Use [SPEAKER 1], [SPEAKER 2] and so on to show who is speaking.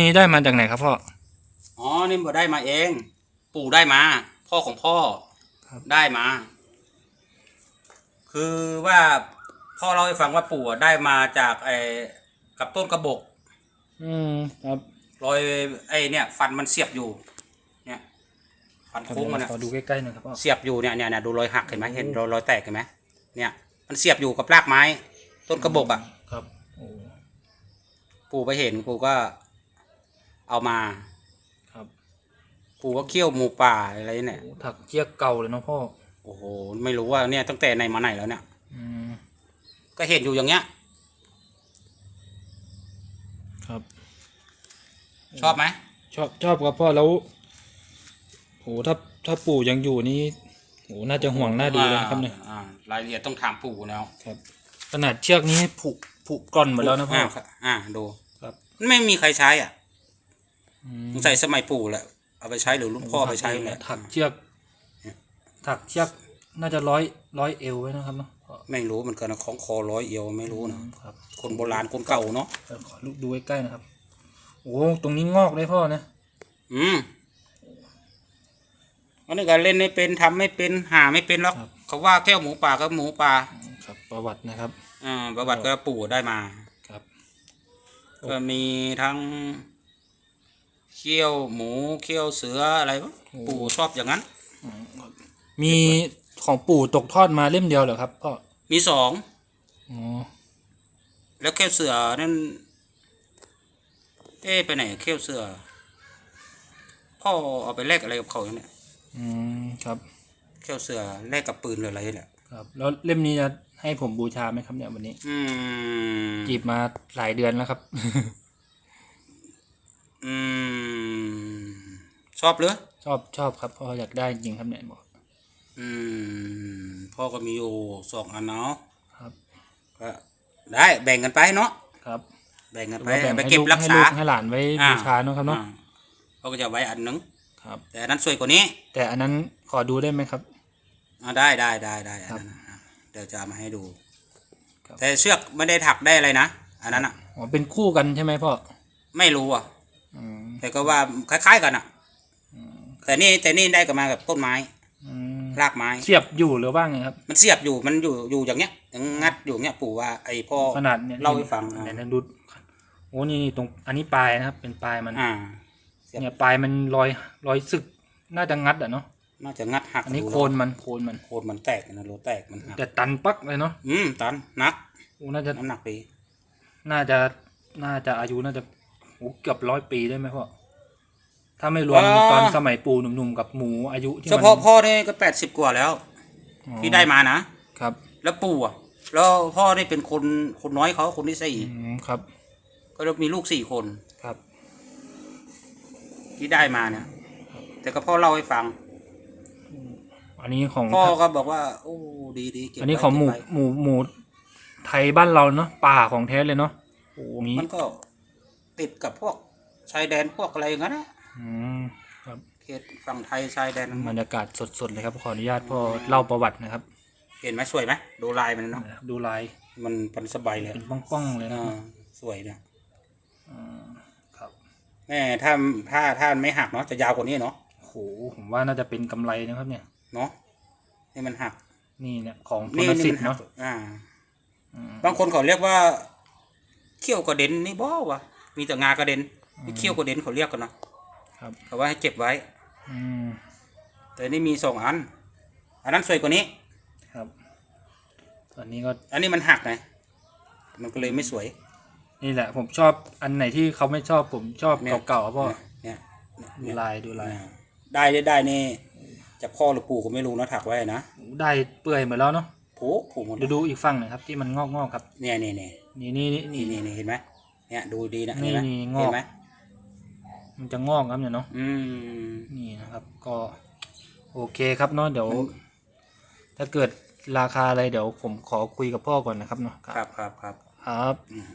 [SPEAKER 1] นี้ได้มาจากไหนครับพ่อ
[SPEAKER 2] อ๋อ นี่บ่ได้มาเอง ปู่ได้มา พ่อของพ่อ
[SPEAKER 1] ครับ
[SPEAKER 2] ได้มา คือว่าพ่อเล่าให้ฟังว่าปู่อะได้มาจากไอ้กับต้นกระบอก
[SPEAKER 1] อืมครับ
[SPEAKER 2] รอยไอ้เนี่ย ฟันมันเสียบอยู่ เนี่ยฟันโค้งมันอะ
[SPEAKER 1] ขอดูใกล้ๆหน่อยครับพ่อ
[SPEAKER 2] เสียบอยู่เนี่ยเนี่ยเนี่ยดูรอยหักเห็นไหมเห็นรอยรอยแตกเห็นไหมเนี่ย มันเสียบอยู่กับรากไม้ ต้นกระบอกอะ
[SPEAKER 1] ครับ โอ้
[SPEAKER 2] ปู่ไปเห็นปู่ก็ เอามา
[SPEAKER 1] ครับ
[SPEAKER 2] ปู่ก็เคี่ยวหมูป่าอะไรเนี่ย
[SPEAKER 1] โอ้ถักเชือกเก่าเลยเนาะพ่อ
[SPEAKER 2] โอ้โห ไม่รู้ว่าเนี่ยตั้งแต่ไหนมาไหนแล้วเนี่ย
[SPEAKER 1] อืม
[SPEAKER 2] ก็เห็นอยู่อย่างเงี้ย
[SPEAKER 1] ครับ
[SPEAKER 2] ชอบไหม
[SPEAKER 1] ชอบชอบครับพ่อแล้วโหถ้าถ้าปู่ยังอยู่นี่โหน่าจะห่วงหน้าดูเลยนะครับเนี่ย
[SPEAKER 2] อ่าอ่ารายละเอียดต้องถามปู่แล้ว
[SPEAKER 1] ครับ ขนาดเชือกนี้ผุผุกร่อนหมดแล้วนะพ่อ
[SPEAKER 2] อ่าอ่าดู
[SPEAKER 1] ครับ
[SPEAKER 2] ไม่มีใครใช้อะ
[SPEAKER 1] อืม
[SPEAKER 2] สงสัยสมัยปู่แหละเอาไปใช้หรือลุงพ่อไปใช้แหละ
[SPEAKER 1] ถักเชือกถักเชือกน่าจะร้อยร้อยเอวไว้นะครับเนาะพ่อ
[SPEAKER 2] ไม่รู้เหมันกันนะของคอร้อยเอวไม่รู้นะ
[SPEAKER 1] ครับ
[SPEAKER 2] คนโบราณคนเก่าเนาะ
[SPEAKER 1] เดี๋ยวขอลูกดูใกล้ๆนะครับ โอ้ตรงนี้งอกได้พ่อนะ
[SPEAKER 2] อืมอันนี้ก็เล่นไม่เป็นทำไม่เป็นหาไม่เป็นหรอกเขาว่าแค่หมูป่าก็หมูป่า
[SPEAKER 1] ครับ ประวัตินะครับ
[SPEAKER 2] อ่าประวัติก็ปู่ได้มา
[SPEAKER 1] ครับ
[SPEAKER 2] ก็มีทั้ง เขี้ยวหมูเขี้ยวเสืออะไรวะปู่ชอบอย่างนั้น
[SPEAKER 1] อืมครับมีของปู่ตกทอดมาเล่มเดียวเหรอครับพ่อ
[SPEAKER 2] มีสอง
[SPEAKER 1] อ๋อ
[SPEAKER 2] แล้วเขี้ยวเสือนั่นเอ๊ะไปไหนเขี้ยวเสือพ่อเอาไปแลกอะไรกับเขาเนี่ย
[SPEAKER 1] อืมครับ
[SPEAKER 2] เขี้ยวเสือแลกกับปืนหรืออะไรเนี่ย
[SPEAKER 1] ครับ แล้วเล่มนี้จะให้ผมบูชาไหมครับเนี่ยวันนี้
[SPEAKER 2] อืม
[SPEAKER 1] จีบมาหลายเดือนแล้วครับ
[SPEAKER 2] อืม ชอบหรือ
[SPEAKER 1] ชอบชอบครับพ่ออยากได้จริงครับเนี่ยบอก
[SPEAKER 2] อืม พ่อก็มีอยู่สองอันเนาะ
[SPEAKER 1] ครับ
[SPEAKER 2] ก็ได้แบ่งกันไปเนาะ
[SPEAKER 1] ครับ
[SPEAKER 2] แบ่งกัน
[SPEAKER 1] หรือ
[SPEAKER 2] ไป
[SPEAKER 1] ว่าแบ่ง
[SPEAKER 2] ไป
[SPEAKER 1] ให้
[SPEAKER 2] เก็บ
[SPEAKER 1] ลูก
[SPEAKER 2] รัก
[SPEAKER 1] ให้
[SPEAKER 2] ษา
[SPEAKER 1] ลูกให้หลานไว้บูชาเนาะครับเนาะ
[SPEAKER 2] อ่เขาก็จะไว้อันหนึง
[SPEAKER 1] ครับ
[SPEAKER 2] แต่อันนั้นสวยกว่านี้
[SPEAKER 1] แต่อันนั้นขอดูได้ไหมครับ
[SPEAKER 2] อ่าได้ได้ได้ได้อัน
[SPEAKER 1] ครับ
[SPEAKER 2] นั้นอะเดี๋ยวจะเอามาให้ดู
[SPEAKER 1] ครับ
[SPEAKER 2] แต่เชือกไม่ได้ถักได้อะไรนะอันนั้นอะ
[SPEAKER 1] อ๋อเป็นคู่กันใช่ไหมพ่อ
[SPEAKER 2] ไม่รู้อะ
[SPEAKER 1] อืม
[SPEAKER 2] แต่ก็ว่าคล้าย ๆ กันอะแต่นี่แต่นี่ได้กับมากับต้นไม้
[SPEAKER 1] อืม
[SPEAKER 2] รากไม้
[SPEAKER 1] เสียบอยู่หรือว่าไงครับ
[SPEAKER 2] มันเสียบอยู่มันอยู่อยู่อย่างเงี้ยยังงัดอยู่อย่างเงี้ยปู่ว่าไอ้พ่อ
[SPEAKER 1] ขนาดเนี่ย
[SPEAKER 2] เล่าให้ฟังอะ
[SPEAKER 1] เดี๋ยวนะดูโอ้นี่ตรงอันนี้ปลายนะครับ เป็นปลายมัน
[SPEAKER 2] อ่า
[SPEAKER 1] เนี่ยปลายมันรอยรอยสึกน่าจะงัดอะเนาะ
[SPEAKER 2] น่าจะงัดหัก
[SPEAKER 1] อันนี้
[SPEAKER 2] ดู
[SPEAKER 1] โค
[SPEAKER 2] แล้ว
[SPEAKER 1] นมันโคนมัน
[SPEAKER 2] โคนมันแตกนะโลแตกมันหัก
[SPEAKER 1] แต่ตันปักเลยเนาะ
[SPEAKER 2] อืมตันหนัก
[SPEAKER 1] โอ้น่าจะ
[SPEAKER 2] น้ำหนักดี
[SPEAKER 1] น่าจะน่าจะอายุน่าจะ โอ้เกือบร้อยปีได้ไหมพ่อ ถ้าไม่รวมตอนสมัยปู่หนุ่มๆกับหมูอายุที่
[SPEAKER 2] เฉ
[SPEAKER 1] มัน
[SPEAKER 2] พาะพ่อนี่ก็แปดสิบกว่าแล้ว
[SPEAKER 1] อ๋อ
[SPEAKER 2] ที่ได้มานะ
[SPEAKER 1] ครับ
[SPEAKER 2] แล้วปู่อะ แล้วพ่อนี่เป็นคนคนน้อยเขาคนที่สี่
[SPEAKER 1] อืมครับ
[SPEAKER 2] ก็มีลูกสี่คน
[SPEAKER 1] ครับ
[SPEAKER 2] ที่ได้มาเนี่ยแต่ก็พ่อเล่าให้ฟัง
[SPEAKER 1] อันนี้ของ
[SPEAKER 2] พ่อก็บอกว่า โอ้ดีดีเก็บ
[SPEAKER 1] อันนี้
[SPEAKER 2] ไว้
[SPEAKER 1] ของหมู
[SPEAKER 2] เก็บไว้
[SPEAKER 1] หมูหมูไทยบ้านเราเนาะป่าของแท้เลยเนาะโอ้งี้
[SPEAKER 2] มันก็ ติดกับพวกชายแดนพวกอะไรอย่างนั้นนะ
[SPEAKER 1] อืมครับ
[SPEAKER 2] เขตฝั่งไทยชายแดน
[SPEAKER 1] บรรยากาศสดๆเลยครับขออนุญาตพ่อเล่าประวัตินะครับ
[SPEAKER 2] เห็นไหมสวยไหมดูลายมันเนาะ
[SPEAKER 1] ดูลาย
[SPEAKER 2] มันเป็นสบายเลย
[SPEAKER 1] เป็นป้องๆเลยนะ
[SPEAKER 2] อ่าสวยเนี่ย
[SPEAKER 1] ครับ
[SPEAKER 2] แม่ถ้าถ้าถ้ามันไม่หักเนาะจะยาวกว่านี้เนาะ
[SPEAKER 1] โหผมว่าน่าจะเป็นกำไรนะครับเนี่ย
[SPEAKER 2] เนาะนี่มันหัก
[SPEAKER 1] นี่เนี่ยของท
[SPEAKER 2] นี่
[SPEAKER 1] น
[SPEAKER 2] นี่
[SPEAKER 1] สิท
[SPEAKER 2] มั
[SPEAKER 1] ธิ์
[SPEAKER 2] หั
[SPEAKER 1] เนาะ
[SPEAKER 2] กอ่า
[SPEAKER 1] อืม
[SPEAKER 2] บางคนเขาเรียกว่าเขี้ยวกระเด็นนี่บ่วะ มีแต่งากระเด็นนี่เขี้ยวกระเด็นเขาเรียกกันเนาะ
[SPEAKER 1] ครับ
[SPEAKER 2] เขาว่าให้เก็บไว้
[SPEAKER 1] อืม
[SPEAKER 2] แต่นี่มีสองอัน อันนั้นสวยกว่านี้
[SPEAKER 1] ครับตอนนี้ก็
[SPEAKER 2] อันนี้มันหักไงมันก็เลยไม่สวย
[SPEAKER 1] นี่แหละ ผมชอบอันไหนที่เขาไม่ชอบผมชอบ
[SPEAKER 2] เนี่ย
[SPEAKER 1] เก่าๆครับพ่อ
[SPEAKER 2] เนี่ย
[SPEAKER 1] ดูลายดูลาย
[SPEAKER 2] อ่าได้ได้ได้นี่จากพ่อหรือปู่ก็ไม่รู้นะถักไว้นะ
[SPEAKER 1] โอ้ได้เปื่อยหมดแล้วเนาะ
[SPEAKER 2] ผูผูหมด
[SPEAKER 1] เดี๋ยวดูอีกฝั่งหน่อยครับที่มันงอกๆครับ
[SPEAKER 2] เนี่ยเนี่ยเนี่ย
[SPEAKER 1] นี่นี่นี่
[SPEAKER 2] นี่นี่นี่เห็นไหม เนี่ยดูดีนะ
[SPEAKER 1] นี่
[SPEAKER 2] เห็นไหม
[SPEAKER 1] นี่งอก
[SPEAKER 2] เห็นไหม
[SPEAKER 1] มันจะงอกครับเนี่ยเนาะ
[SPEAKER 2] อืม
[SPEAKER 1] นี่นะครับ ก็โอเคครับเนาะเดี๋ยว
[SPEAKER 2] มัน
[SPEAKER 1] ถ้าเกิดราคาอะไรเดี๋ยวผมขอคุยกับพ่อก่อนนะครับเนาะ
[SPEAKER 2] ครับครับครับ
[SPEAKER 1] ครับ
[SPEAKER 2] อืม